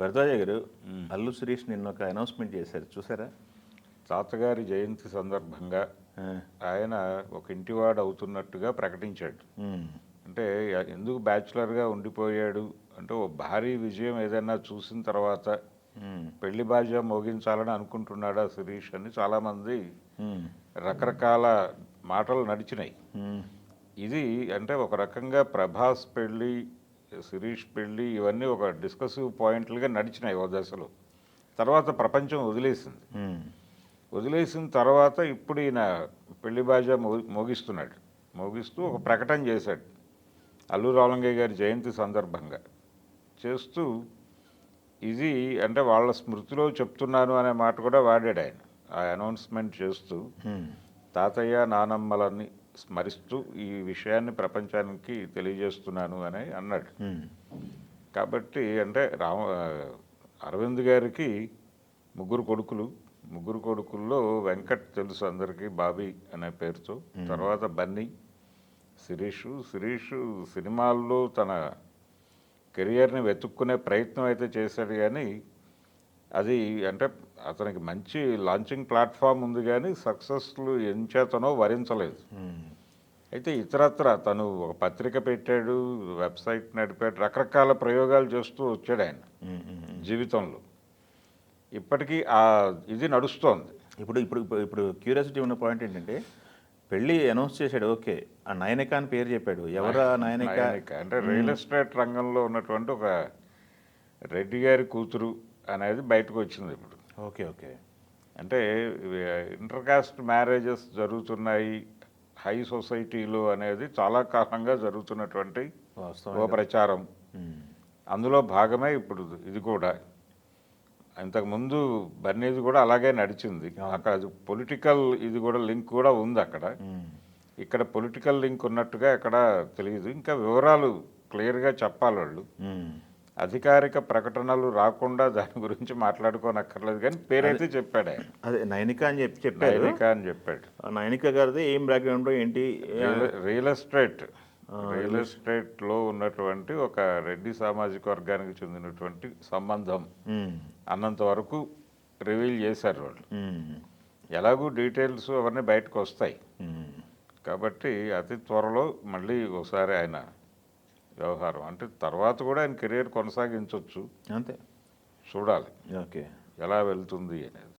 వరదరాజ గారు అల్లు సురేష్ నిన్న ఒక అనౌన్స్మెంట్ చేశారు. చూసారా? తాతగారి జయంతి సందర్భంగా ఆయన ఒక ఇంటివాడు అవుతున్నట్టుగా ప్రకటించాడు. అంటే ఎందుకు బ్యాచులర్గా ఉండిపోయాడు? అంటే ఓ భారీ విజయం ఏదైనా చూసిన తర్వాత పెళ్ళి బాజా మోగించాలని అనుకుంటున్నాడా శిరీష్ అని చాలామంది రకరకాల మాటలు నడిచినాయి. ఇది అంటే ఒక రకంగా ప్రభాస్ పెళ్ళి శిరీష్ పెళ్ళి ఇవన్నీ ఒక డిస్కసివ్ పాయింట్లుగా నడిచినాయి ఓ దశలో. తర్వాత ప్రపంచం వదిలేసింది. వదిలేసిన తర్వాత ఇప్పుడు ఈయన పెళ్ళి బాజా మోగిస్తున్నాడు. మోగిస్తూ ఒక ప్రకటన చేశాడు. అల్లు రామలింగయ్య గారి జయంతి సందర్భంగా. చేస్తూ ఇది అంటే వాళ్ళ స్మృతిలో చెప్తున్నాను అనే మాట కూడా వాడాడు ఆయన. ఆ అనౌన్స్మెంట్ చేస్తూ తాతయ్య నానమ్మలని స్మరిస్తూ ఈ విషయాన్ని ప్రపంచానికి తెలియజేస్తున్నాను అని అన్నాడు. కాబట్టి అంటే రామ అరవింద్ గారికి ముగ్గురు కొడుకులు ముగ్గురు కొడుకుల్లో వెంకట్ తెలుసు అందరికీ బాబీ అనే పేరుతో. తర్వాత బన్నీ శిరీష్. శిరీష్ సినిమాల్లో తన కెరియర్ని వెతుక్కునే ప్రయత్నం అయితే చేశాడు కానీ అది అంటే అతనికి మంచి లాంచింగ్ ప్లాట్ఫామ్ ఉంది కానీ సక్సెస్లు ఎంచేతనో వరించలేదు. ఉమ్, అయితే ఇతరత్ర తను ఒక పత్రిక పెట్టాడు వెబ్సైట్ నడిపాడు రకరకాల ప్రయోగాలు చేస్తూ వచ్చాడు ఆయన ఉమ్. జీవితంలో. ఇప్పటికీ ఆ ఇది నడుస్తోంది. ఇప్పుడు ఇప్పుడు ఇప్పుడు- క్యూరియాసిటీ ఉన్న పాయింట్ ఏంటంటే పెళ్ళి అనౌన్స్ చేశాడు ఓకే. ఆ నయనిక అని పేరు చెప్పాడు. ఎవరు ఆ నయనిక? నయనిక. అంటే రియల్ ఎస్టేట్ రంగంలో ఉన్నటువంటి ఒక రెడ్డి గారి కూతురు అనేది బయటకు వచ్చింది ఇప్పుడు. Okay okay. అంటే ఇంటర్ కాస్ట్ మ్యారేజెస్ జరుగుతున్నాయి హై సొసైటీలో అనేది చాలా కాలంగా జరుగుతున్నటువంటి ఓ ప్రచారం. అందులో భాగమే ఇప్పుడు ఇది కూడా. ఇంతకుముందు బన్నీది కూడా అలాగే నడిచింది. అక్కడ పొలిటికల్ ఇది కూడా లింక్ కూడా ఉంది అక్కడ. ఇక్కడ పొలిటికల్ లింక్ ఉన్నట్టుగా ఎక్కడ తెలియదు ఇంకా వివరాలు క్లియర్గా చెప్పాలి వాళ్ళు. అధికారిక ప్రకటనలు రాకుండా దాని గురించి మాట్లాడుకోనక్కర్లేదు కానీ పేరైతే చెప్పాడు ఆయన. అదే నయనిక అని చెప్పి చెప్పారు నైనిక అని చెప్పాడు. ఆ నయనిక గారిది ఏం బ్యాక్గ్రౌండ్ ఏంటి? Real- estate. రియల్ ఎస్టేట్లో ఉన్నటువంటి ఒక రెడ్డి సామాజిక వర్గానికి చెందినటువంటి సంబంధం అన్నంత వరకు రివీల్ చేశారు వాళ్ళు. ఎలాగూ డీటెయిల్స్ అవన్నీ బయటకు వస్తాయి. కాబట్టి అతి త్వరలో మళ్ళీ ఒకసారి ఆయన వ్యవహారం. అంటే తర్వాత కూడా ఆయన కెరీర్ కొనసాగించవచ్చు అంతే. చూడాలి. ఓకే. ఎలా వెళ్తుంది అనేది.